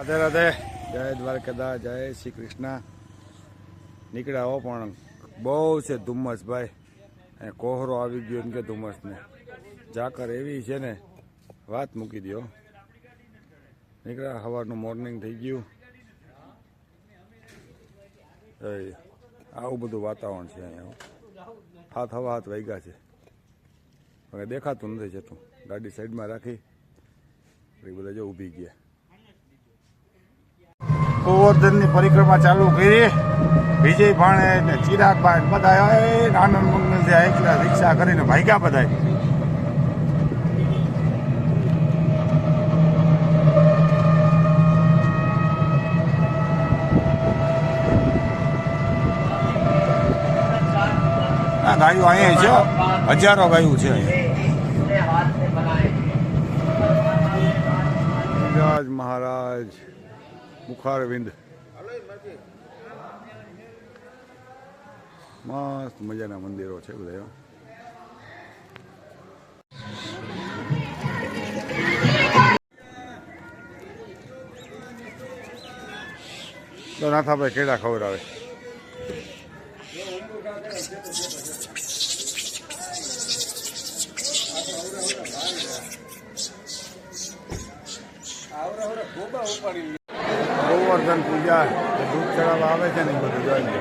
રાધે રાધે. જય દ્વારકાધા, જય શ્રી કૃષ્ણ નીકળ્યા હો પણ બહુ છે ધુમ્મસ ભાઈ. અને કોહરો આવી ગયો ને કે ધુમ્મસને. ઝાકર એવી છે ને, વાત મૂકી દો નીકળ્યા સવારનું મોર્નિંગ થઈ ગયું. આવું બધું વાતાવરણ છે અહીંયા હાથ હવા હાથ વાગ્યા છે. હવે દેખાતું નથી જતું ગાડી સાઈડમાં રાખી. એ બધા જો ઊભી ગયા. ગોવર્ધનની પરિક્રમા ચાલુ કરી. વિજય ભાણે ને ચિરાગભાઈ બધા આનંદ મંગલથી એકલા રિક્ષા કરીને ભાગ્યા બધા ગાયું અહીંયા છે હજારો ગાયું છે મહારાજ મહારાજ. મુખારવિંદ મસ્ત મજાના મંદિરો છે બધા તો નાથાભાઈ કેળા ખબર આવે ગોવર્ધન પૂજા જે દૂધ ચડાવવા આવે છે ને એ બધું જોઈ લે.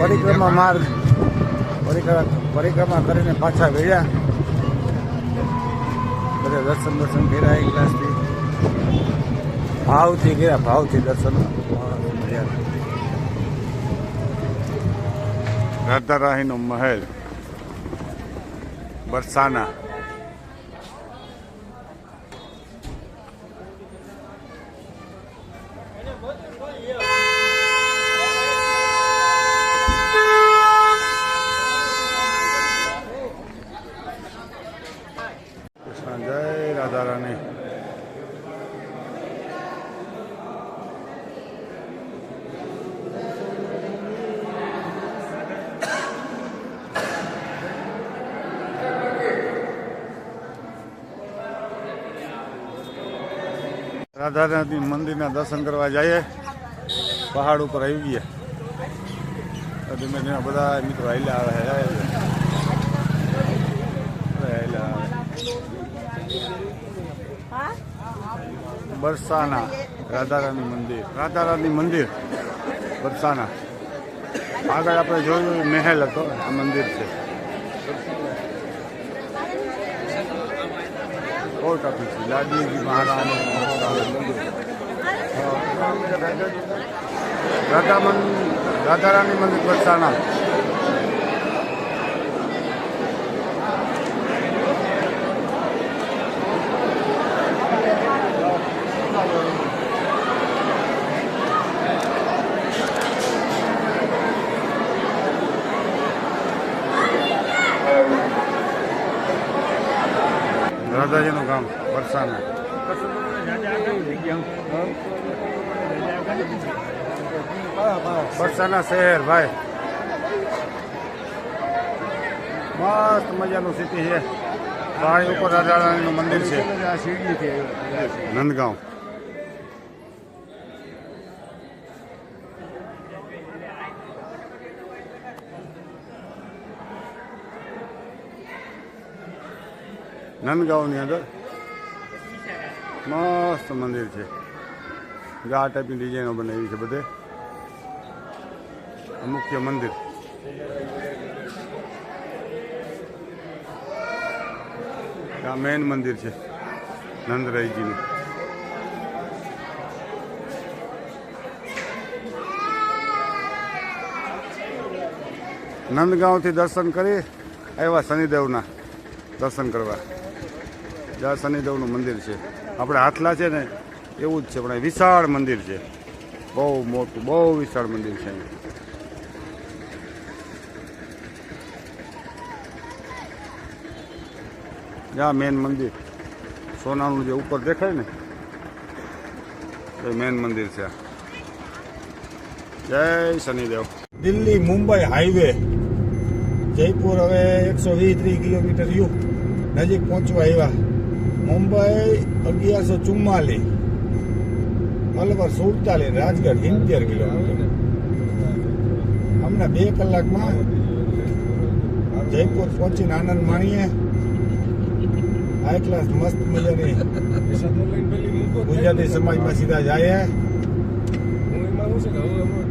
પરિક્રમા માર્ગ. પરિક્રમા પરિક્રમા કરીને પાછા ગયા બધા દર્શન દર્શન કર્યા એક ગ્લાસથી ભાવથી ગયા ભાવથી દર્શન. રાધારાહીનો મહેલ બરસાના કૃષ્ણ જય રાધારાણી રાધારાણી મંદિરના દર્શન કરવા જઈએ. પહાડ ઉપર આવી ગયા. ધીમે ધીમે બધા મિત્રો હાલ્યા આવે બરસાના, રાધારાની મંદિર. રાધારાની મંદિર, બરસાના. આગળ આપણે જોયું મહેલ હતો, આ મંદિર છે. કોર્ટ ઓફિસ લાડીજી મહારાણી રાધા મન રાધારાણી મંદિર બરસાના રાધાજીનું ગામ વરસાના વરસાના શહેર, ભાઈ. મસ્ત મજાનું સિટી છે. પાણી ઉપર રાજારાણીનું મંદિર છે. નંદગાંવ. નંદગાંવની અંદર મસ્ત મંદિર છે. જો ટાઈપની ડિઝાઇનો બનાવી છે બધે. મુખ્ય મંદિર. આ મેન મંદિર છે, નંદરાયજીનું. નંદગાંવથી દર્શન કરી આવ્યા શનિદેવના દર્શન કરવા. જ્યાં શનિદેવનું મંદિર છે. આપણે હાથલા છે ને, એવું જ છે, પણ વિશાળ મંદિર છે. બહુ મોટું, બહુ વિશાળ મંદિર છે. જ્યાં મેન મંદિર. સોનાનું જે ઉપર દેખાય ને, એ મેન મંદિર છે. જય શનિદેવ. દિલ્હી મુંબઈ હાઈવે. જયપુર હવે એકસો વીસ ત્રીસ કિલોમીટર યુ. નજીક પહોંચવા આવ્યા. મુંબઈ અગિયારસો ચુમ્માલીસ અલવર સુડતાલીસ, રાજગઢ સિત્તેર કિલોમીટર. હમણાં બે કલાકમાં જયપુર પહોંચીને આનંદ માણીએ. હાઈ ક્લાસ મસ્ત મજાની ગુજરાતી સમાજમાં સીધા જાય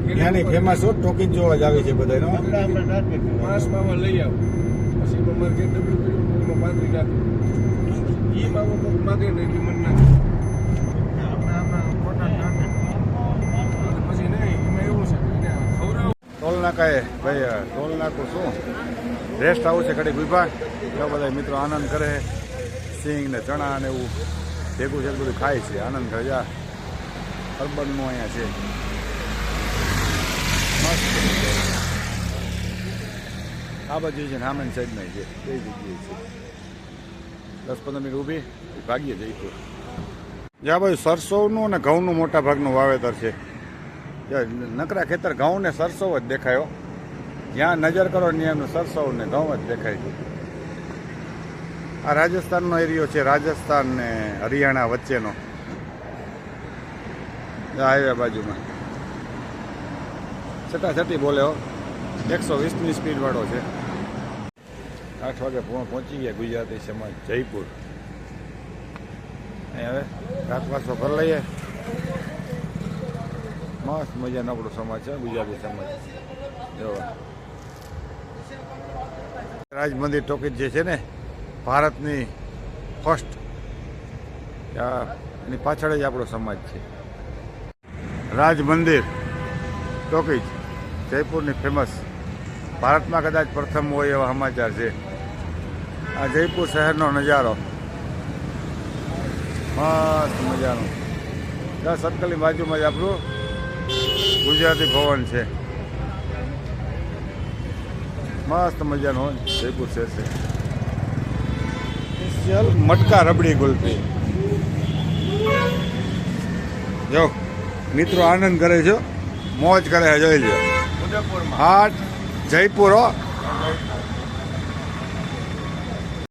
ત્યાંની ફેમસ હો ટોકી જોવા જ આવે છે બધા માસ માસમાં લઈ આવો. પછી એમાં મારે ઘેર ડબલું પાંત્રી હું કોઈક માગે ને એટલે મને કે ટોલ નાકાએ ભાઈ ટોલ નાકું શું? રેસ્ટ હાઉસ છે ઘડીક વિભાગ. એવા બધા મિત્રો આનંદ કરે સિંગ ને ચણા ને એવું ભેગું છે, બધું ખાય છે, આનંદ કરે. જા, અર્બનનું અહીંયા છે. મસ્ત આ બાજુ છે ને સામેની સાઈડમાં છે બે જગ્યાએ છે. દસ પંદર મિનિટ ઊભી ભાગીએ જઈશું જ્યાં ભાઈ સરસવનું અને ઘઉંનું મોટા ભાગનું વાવેતર છે. નકરા ખેતર ઘઉં ને સરસવ જ દેખાયો જ્યાં નજર કરો ને એમનું સરસવ ને ઘઉં જ દેખાય છે. આ રાજસ્થાનનો એરિયો છે, રાજસ્થાન ને હરિયાણા વચ્ચેનો. હાઈવે બાજુમાં. છટાછટી બોલે હો. એકસો વીસની સ્પીડ વાળો છે. આઠ વાગે પહોં- પહોંચી ગયા ગુજરાતી સમાજ, જયપુર. અહીં હવે રાત પાછો ફર લઈએ. મસ્ત મજાનો આપણો સમાજ છે, ગુજરાતી સમાજ. જોવા રાજ મંદિર ટોકીજ જે છે ને, ભારતની ફર્સ્ટ એની પાછળ જ આપણો સમાજ છે. રાજ મંદિર ટોકીજ, જયપુરની ફેમસ ભારતમાં કદાચ પ્રથમ હોય એવા સમાચાર છે. આ જયપુર શહેરનો નજારો. મસ્ત મજાનો. દસ સર્કલની બાજુમાં જ આપણું ગુજરાતી ભવન છે. મસ્ત મજાનો જયપુર શહેર છે. સ્પેશિયલ મટકા રબડી ગુલ્ફી જો મિત્રો આનંદ કરે છે મોજ કરે છે જોઈ લો હાટ જયપુર હો